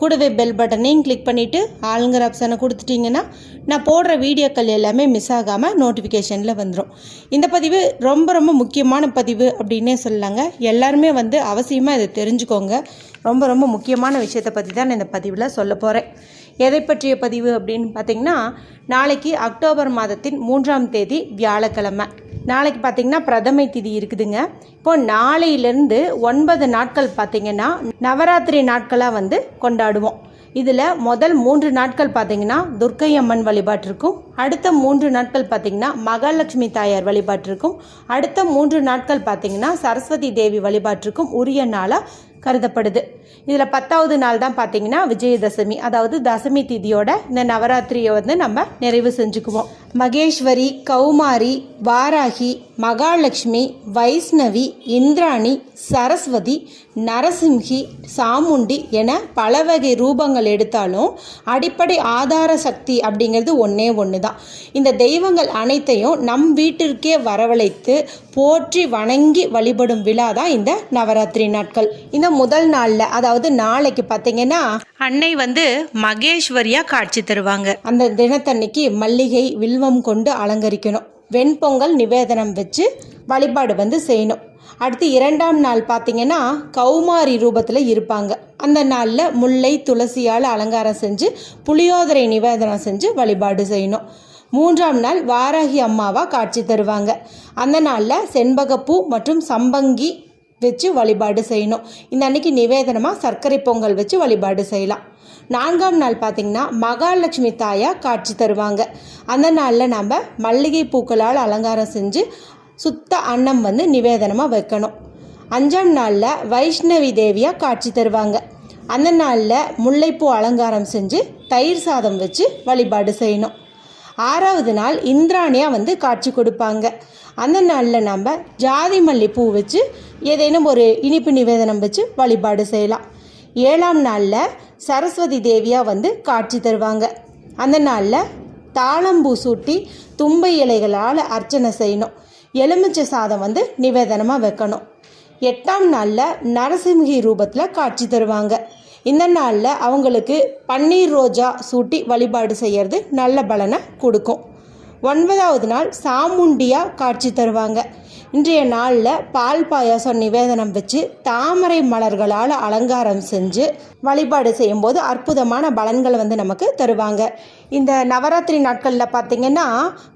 கூடவே பெல் பட்டனையும் கிளிக் பண்ணிவிட்டு ஆளுங்கிற ஆப்ஷனை கொடுத்துட்டிங்கன்னா நான் போடுற வீடியோக்கள் எல்லாமே மிஸ் ஆகாமல் நோட்டிஃபிகேஷனில் வந்துடும் இந்த பதிவு ரொம்ப ரொம்ப முக்கியமான பதிவு அப்படின்னே சொல்லலாங்க. எல்லாருமே வந்து அவசியமாக இதை தெரிஞ்சுக்கோங்க. ரொம்ப ரொம்ப முக்கியமான விஷயத்தை பற்றி தான் நான் இந்த பதிவில் சொல்ல போகிறேன் எதை பற்றிய பதிவு அப்படின்னு பார்த்தீங்கன்னா நாளைக்கு அக்டோபர் மாதத்தின் மூன்றாம் தேதி வியாழக்கிழமை. நாளைக்கு பார்த்தீங்கன்னா பிரதமை திதி இருக்குதுங்க. இப்போ நாளையிலேருந்து ஒன்பது நாட்கள் பார்த்தீங்கன்னா நவராத்திரி நாட்களாக வந்து கொண்டாடுவோம். இதில் முதல் மூன்று நாட்கள் பார்த்தீங்கன்னா துர்க்கை அம்மன் வழிபாட்டிற்கும் அடுத்த மூன்று நாட்கள் பார்த்தீங்கன்னா மகாலட்சுமி தாயார் வழிபாட்டிற்கும் அடுத்த மூன்று நாட்கள் பார்த்தீங்கன்னா சரஸ்வதி தேவி வழிபாட்டிற்கும் உரிய நாளாக கருதப்படுது. இதில் பத்தாவது நாள் தான் பார்த்தீங்கன்னா விஜயதசமி. அதாவது தசமி திதியோட இந்த நவராத்திரியை வந்து நம்ம நிறைவு செஞ்சுக்குவோம். மகேஸ்வரி கௌமாரி வாராகி மகாலட்சுமி வைஷ்ணவி இந்திராணி சரஸ்வதி நரசிம்ஹி சாமுண்டி என பல வகை ரூபங்கள் எடுத்தாலும் அடிப்படை ஆதார சக்தி அப்படிங்கிறது ஒன்றே ஒன்று தான் இந்த தெய்வங்கள் அனைத்தையும் நம் வீட்டிற்கே வரவழைத்து போற்றி வணங்கி வழிபடும் விழா தான் இந்த நவராத்திரி நாட்கள். இந்த முதல் நாளில் அதாவது நாளைக்கு பார்த்தீங்கன்னா அன்னை வந்து மகேஸ்வரியாக காட்சி தருவாங்க. அந்த தினத்தன்னைக்கு மல்லிகை வடிவம் கொண்டு அலங்கரிக்கணும். வெண்பொங்கல் நிவேதனம் வச்சு வழிபாடு வந்து செய்யணும். அடுத்து இரண்டாம் நாள் பார்த்தீங்கன்னா கௌமாரி ரூபத்தில் இருப்பாங்க. அந்த நாளில் முல்லை துளசியால் அலங்காரம் செஞ்சு புளியோதரை நிவேதனம் செஞ்சு வழிபாடு செய்யணும். மூன்றாம் நாள் வாராகி அம்மாவாக காட்சி தருவாங்க. அந்த நாளில் செண்பகப்பூ மற்றும் சம்பங்கி வச்சு வழிபாடு செய்யணும். இந்த அன்னைக்கு நிவேதனமாக சர்க்கரை பொங்கல் வச்சு வழிபாடு செய்யலாம். நான்காம் நாள் பார்த்திங்கன்னா மகாலட்சுமி தாயாக காட்சி தருவாங்க. அந்த நாளில் நம்ம மல்லிகை பூக்களால் அலங்காரம் செஞ்சு சுத்த அன்னம் வந்து நிவேதனமாக வைக்கணும். அஞ்சாம் நாளில் வைஷ்ணவி தேவியாக காட்சி தருவாங்க. அந்த நாளில் முல்லைப்பூ அலங்காரம் செஞ்சு தயிர் சாதம் வச்சு வழிபாடு செய்யணும். ஆறாவது நாள் இந்திராணியாக வந்து காட்சி கொடுப்பாங்க. அந்த நாளில் நம்ம ஜாதி மல்லி பூ வச்சு ஏதேனும் ஒரு இனிப்பு நிவேதனம் வச்சு வழிபாடு செய்யலாம். ஏழாம் நாளில் சரஸ்வதி தேவியாக வந்து காட்சி தருவாங்க. அந்த நாளில் தாளம்பூ சூட்டி தும்பை இலைகளால் அர்ச்சனை செய்யணும். எலுமிச்சை சாதம் வந்து நிவேதனமாக வைக்கணும். எட்டாம் நாளில் நரசிம்ஹி ரூபத்தில் காட்சி தருவாங்க. இந்த நாளில் அவங்களுக்கு பன்னீர் ரோஜா சூட்டி வழிபாடு செய்கிறது நல்ல பலனை கொடுக்கும். ஒன்பதாவது நாள் சாமுண்டியாக காட்சி தருவாங்க. இன்றைய நாளில் பால் பாயாசம் நிவேதனம் வச்சு தாமரை மலர்களால் அலங்காரம் செஞ்சு வழிபாடு செய்யும்போது அற்புதமான பலன்களை வந்து நமக்கு தருவாங்க. இந்த நவராத்திரி நாட்களில் பார்த்திங்கன்னா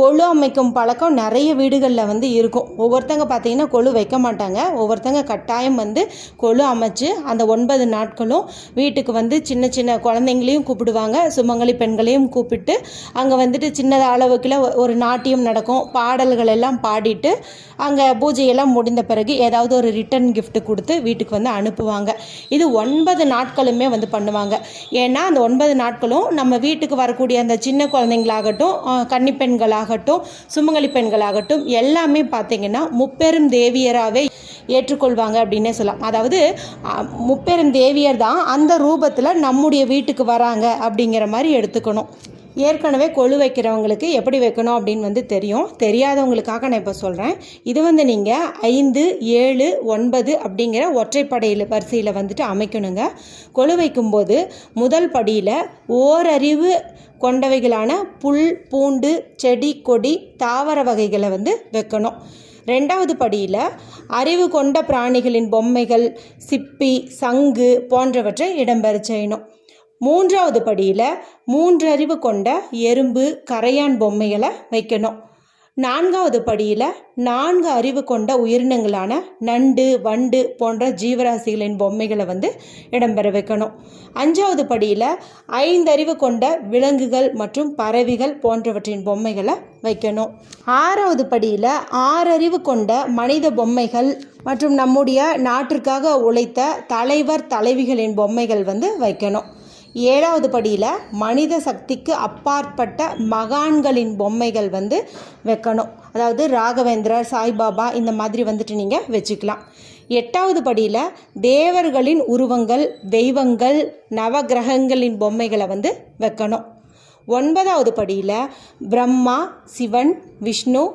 கொழு அமைக்கும் பழக்கம் நிறைய வீடுகளில் வந்து இருக்கும். ஒவ்வொருத்தங்க பார்த்திங்கன்னா கொழு வைக்க மாட்டாங்க. ஒவ்வொருத்தங்க கட்டாயம் வந்து கொழு அமைச்சு அந்த ஒன்பது நாட்களும் வீட்டுக்கு வந்து சின்ன சின்ன குழந்தைங்களையும் கூப்பிடுவாங்க. சுமங்கலி பெண்களையும் கூப்பிட்டு அங்கே வந்துட்டு சின்னத அளவுக்குள்ள ஒரு நாட்டியம் நடக்கும். பாடல்கள் எல்லாம் பாடிட்டு அங்கே பூஜையெல்லாம் முடிந்த பிறகு ஏதாவது ஒரு ரிட்டன் கிஃப்ட்டு கொடுத்து வீட்டுக்கு வந்து அனுப்புவாங்க. இது ஒன்பது நாட்களுமே வந்து பண்ணுவாங்க. ஏன்னா அந்த ஒன்பது நாட்களும் நம்ம வீட்டுக்கு வரக்கூடிய அந்த சின்ன குழந்தைங்களாகட்டும் கன்னிப்பெண்களாகட்டும் பெண்களாகட்டும் சுமங்கலி பெண்களாகட்டும் எல்லாமே பார்த்தீங்கன்னா முப்பெரும் தேவியராகவே ஏற்றுக்கொள்வாங்க அப்படின்னே சொல்லலாம். அதாவது முப்பெரும் தேவியர் தான் அந்த ரூபத்தில் நம்முடைய வீட்டுக்கு வராங்க அப்படிங்கிற மாதிரி எடுத்துக்கணும். ஏற்கனவே கொழு வைக்கிறவங்களுக்கு எப்படி வைக்கணும் அப்படின்னு வந்து தெரியும். தெரியாதவங்களுக்காக நான் இப்போ சொல்கிறேன் இது வந்து நீங்கள் ஐந்து ஏழு ஒன்பது அப்படிங்கிற ஒற்றைப்படையில் வரிசையில் வந்துட்டு அமைக்கணுங்க. கொழு வைக்கும்போது முதல் படியில் ஓரறிவு கொண்டவைகளான புல் பூண்டு செடி கொடி தாவர வகைகளை வந்து வைக்கணும். ரெண்டாவது படியில் அறிவு கொண்ட பிராணிகளின் பொம்மைகள் சிப்பி சங்கு போன்றவற்றை இடம்பெற செய்யணும். மூன்றாவது படியில் மூன்று அறிவு கொண்ட எறும்பு கரையான் பொம்மைகளை வைக்கணும். நான்காவது படியில் நான்கு அறிவு கொண்ட உயிரினங்களான நண்டு வண்டு போன்ற ஜீவராசிகளின் பொம்மைகளை வந்து இடம்பெற வைக்கணும். அஞ்சாவது படியில் ஐந்தறிவு கொண்ட விலங்குகள் மற்றும் பறவைகள் போன்றவற்றின் பொம்மைகளை வைக்கணும். ஆறாவது படியில் ஆறறிவு கொண்ட மனித பொம்மைகள் மற்றும் நம்முடைய நாட்டிற்காக உழைத்த தலைவர் தலைவிகளின் பொம்மைகள் வந்து வைக்கணும். ஏழாவது படியில் மனித சக்திக்கு அப்பாற்பட்ட மகான்களின் பொம்மைகள் வந்து வைக்கணும். அதாவது ராகவேந்திரர் சாய்பாபா இந்த மாதிரி வந்துட்டு நீங்கள் வச்சுக்கலாம். எட்டாவது படியில் தேவர்களின் உருவங்கள் தெய்வங்கள் நவகிரகங்களின் பொம்மைகளை வந்து வைக்கணும். ஒன்பதாவது படியில் பிரம்மா சிவன் விஷ்ணு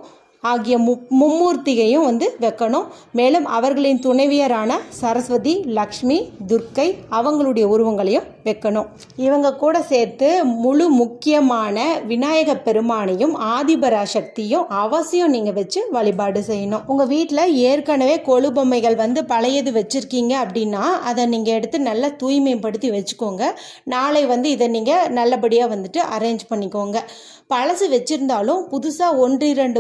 ஆகிய மு மும்மூர்த்திகையும் வந்து வைக்கணும். மேலும் அவர்களின் துணைவியரான சரஸ்வதி லக்ஷ்மி துர்க்கை அவங்களுடைய உருவங்களையும் வைக்கணும். இவங்க கூட சேர்த்து முழு முக்கியமான விநாயக பெருமானையும் ஆதிபராசக்தியும் அவசியம் நீங்கள் வச்சு வழிபாடு செய்யணும். உங்கள் வீட்டில் ஏற்கனவே கொழு பொம்மைகள் வந்து பழையது வச்சுருக்கீங்க அப்படின்னா அதை நீங்கள் எடுத்து நல்லா தூய்மைப்படுத்தி வச்சுக்கோங்க. நாளை வந்து இதை நீங்கள் நல்லபடியாக வந்துட்டு அரேஞ்ச் பண்ணிக்கோங்க. பழசு வச்சுருந்தாலும் புதுசாக ஒன்று இரண்டு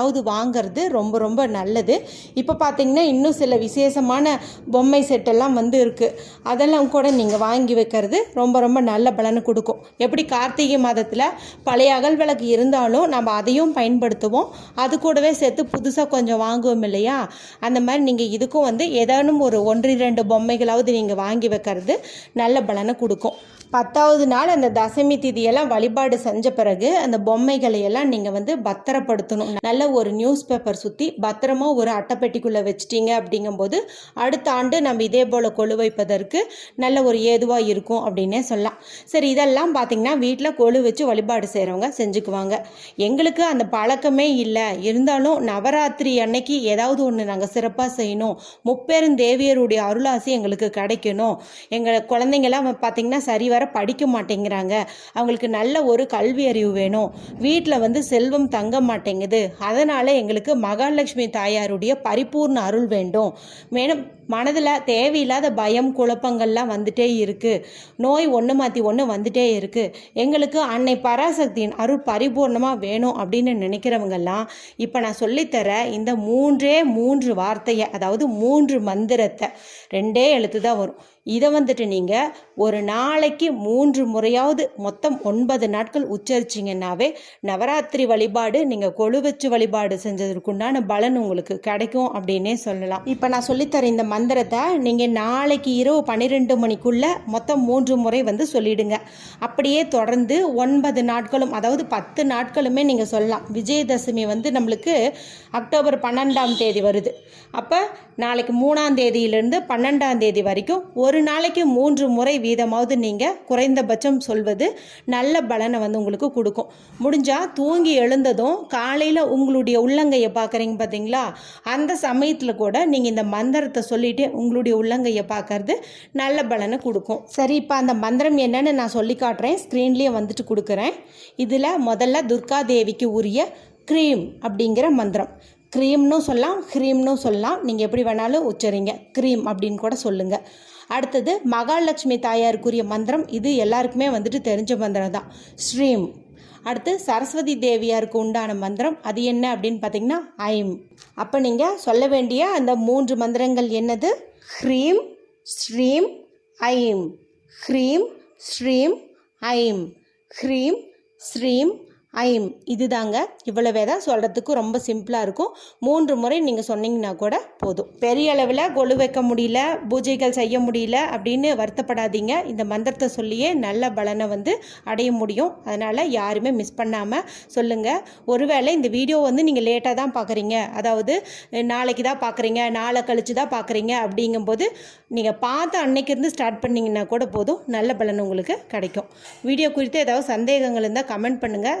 ஏதாவது வாங்குறது ரொம்ப ரொம்ப நல்லது. இப்போ பார்த்தீங்கன்னா இன்னும் சில விசேஷமான பொம்மை செட்டெல்லாம் வந்து இருக்குது அதெல்லாம் கூட நீங்கள் வாங்கி வைக்கிறது ரொம்ப ரொம்ப நல்ல பலனை கொடுக்கும். எப்படி கார்த்திகை மாதத்தில் பழைய அகல் விளக்கு இருந்தாலும் நம்ம அதையும் பயன்படுத்துவோம். அது கூடவே சேர்த்து புதுசாக கொஞ்சம் வாங்குவோம் இல்லையா? அந்த மாதிரி நீங்கள் இதுக்கும் வந்து ஏதானும் ஒரு ஒன்று இரண்டு பொம்மைகளாவது நீங்கள் வாங்கி வைக்கிறது நல்ல பலனை கொடுக்கும். பத்தாவது நாள் அந்த தசமி திதியெல்லாம் வழிபாடு செஞ்ச பிறகு அந்த பொம்மைகளை எல்லாம் நீங்கள் வந்து பத்திரப்படுத்தணும். நல்ல ஒரு நியூஸ் பேப்பர் சுற்றி பத்திரமா ஒரு அட்டைப்பெட்டிக்குள்ளே வச்சிட்டிங்க அப்படிங்கும்போது அடுத்த ஆண்டு நம்ம இதே போல் கொழு வைப்பதற்கு நல்ல ஒரு ஏதுவாக இருக்கும் அப்படின்னே சொல்லலாம். சரி இதெல்லாம் பார்த்தீங்கன்னா வீட்டில் கொழு வச்சு வழிபாடு செய்கிறவங்க செஞ்சுக்குவாங்க. எங்களுக்கு அந்த பழக்கமே இல்லை. இருந்தாலும் நவராத்திரி அன்னைக்கு ஏதாவது ஒன்று நாங்கள் சிறப்பாக செய்யணும். முப்பெரும் தேவியருடைய அருளாசி எங்களுக்கு கிடைக்கணும். எங்கள் குழந்தைங்களாம் பார்த்திங்கன்னா சரிவர படிக்க மாட்டேங்கிறாங்க. அவங்களுக்கு நல்ல ஒரு கல்வி அறிவு வேணும். வீட்டில் வந்து செல்வம் தங்க மாட்டேங்குது. அதனால் எங்களுக்கு மகாலட்சுமி தாயாருடைய பரிபூர்ண அருள் வேண்டும். மேலும் மனதில் தேவையில்லாத பயம் குழப்பங்கள்லாம் வந்துட்டே இருக்குது நோய் ஒன்று மாற்றி ஒன்று வந்துட்டே இருக்குது எங்களுக்கு அன்னை பராசக்தியின் அருள் பரிபூர்ணமாக வேணும் அப்படின்னு நினைக்கிறவங்கெல்லாம் இப்போ நான் சொல்லித்தர இந்த மூன்றே மூன்று வார்த்தையை அதாவது மூன்று மந்திரத்தை ரெண்டே எழுத்து தான் வரும். இதை வந்துட்டு நீங்கள் ஒரு நாளைக்கு மூன்று முறையாவது மொத்தம் ஒன்பது நாட்கள் உச்சரிச்சிங்கன்னாவே நவராத்திரி வழிபாடு நீங்கள் கொழு வச்சு வழிபாடு செஞ்சதற்குண்டான பலன் உங்களுக்கு கிடைக்கும் அப்படின்னே சொல்லலாம். இப்போ நான் சொல்லித்தர இந்த மந்திரத்தை நீங்கள் நாளைக்கு இரவு பன்னிரெண்டு மணிக்குள்ளே மொத்தம் மூன்று முறை வந்து சொல்லிடுங்க. அப்படியே தொடர்ந்து ஒன்பது நாட்களும் அதாவது பத்து நாட்களுமே நீங்கள் சொல்லலாம். விஜயதசமி வந்து நம்மளுக்கு அக்டோபர் பன்னெண்டாம் தேதி வருது. அப்போ நாளைக்கு மூணாம் தேதியிலேருந்து பன்னெண்டாம் தேதி வரைக்கும் ஒரு ஒரு நாளைக்கு மூன்று முறை வீதமாவது நீங்கள் குறைந்தபட்சம் சொல்வது நல்ல பலனை வந்து உங்களுக்கு கொடுக்கும். முடிஞ்சால் தூங்கி எழுந்ததும் காலையில் உங்களுடைய உள்ளங்கையை பார்க்குறீங்க பார்த்தீங்களா அந்த சமயத்தில் கூட நீங்கள் இந்த மந்திரத்தை சொல்லிவிட்டு உங்களுடைய உள்ளங்கையை பார்க்கறது நல்ல பலனை கொடுக்கும். சரி இப்போ அந்த மந்திரம் என்னன்னு நான் சொல்லி காட்டுறேன். ஸ்க்ரீன்லேயே வந்துட்டு கொடுக்குறேன். இதில் முதல்ல துர்கா தேவிக்கு உரிய க்ரீம் அப்படிங்கிற மந்திரம். க்ரீம்னு சொல்லலாம் க்ரீம்னும் சொல்லலாம். நீங்கள் எப்படி வேணாலும் உச்சரிங்க. க்ரீம் அப்படின்னு கூட சொல்லுங்கள் அடுத்தது மகாலட்சுமி தாயாருக்குரிய மந்திரம். இது எல்லாருக்குமே வந்துட்டு தெரிஞ்ச மந்திரம் தான். ஸ்ரீம். அடுத்து சரஸ்வதி தேவியாருக்கு உண்டான மந்திரம். அது என்ன அப்படின்னு பார்த்தீங்கன்னா ஐம். அப்போ நீங்கள் சொல்ல வேண்டிய அந்த மூன்று மந்திரங்கள் என்னது? ஹ்ரீம் ஸ்ரீம் ஐம். ஹ்ரீம் ஸ்ரீம் ஐம். ஹ்ரீம் ஸ்ரீம் ஐம் இதுதாங்க. இவ்வளவே தான் சொல்கிறதுக்கு ரொம்ப சிம்பிளாக இருக்கும். மூன்று முறை நீங்கள் சொன்னீங்கன்னா கூட போதும். பெரிய அளவில் கொலு வைக்க முடியல பூஜைகள் செய்ய முடியல அப்படின்னு வருத்தப்படாதீங்க. இந்த மந்திரத்தை சொல்லியே நல்ல பலனை வந்து அடைய முடியும். அதனால் யாருமே மிஸ் பண்ணாமல் சொல்லுங்கள் ஒருவேளை இந்த வீடியோ வந்து நீங்கள் லேட்டாக தான் பார்க்குறீங்க அதாவது நாளைக்கு தான் பார்க்குறீங்க நாளை கழித்து தான் பார்க்குறீங்க அப்படிங்கும்போது நீங்கள் பார்த்து அன்னைக்கிருந்து ஸ்டார்ட் பண்ணிங்கன்னா கூட போதும். நல்ல பலன் உங்களுக்கு கிடைக்கும். வீடியோ குறித்து ஏதாவது சந்தேகங்கள் இருந்தால் கமெண்ட் பண்ணுங்கள்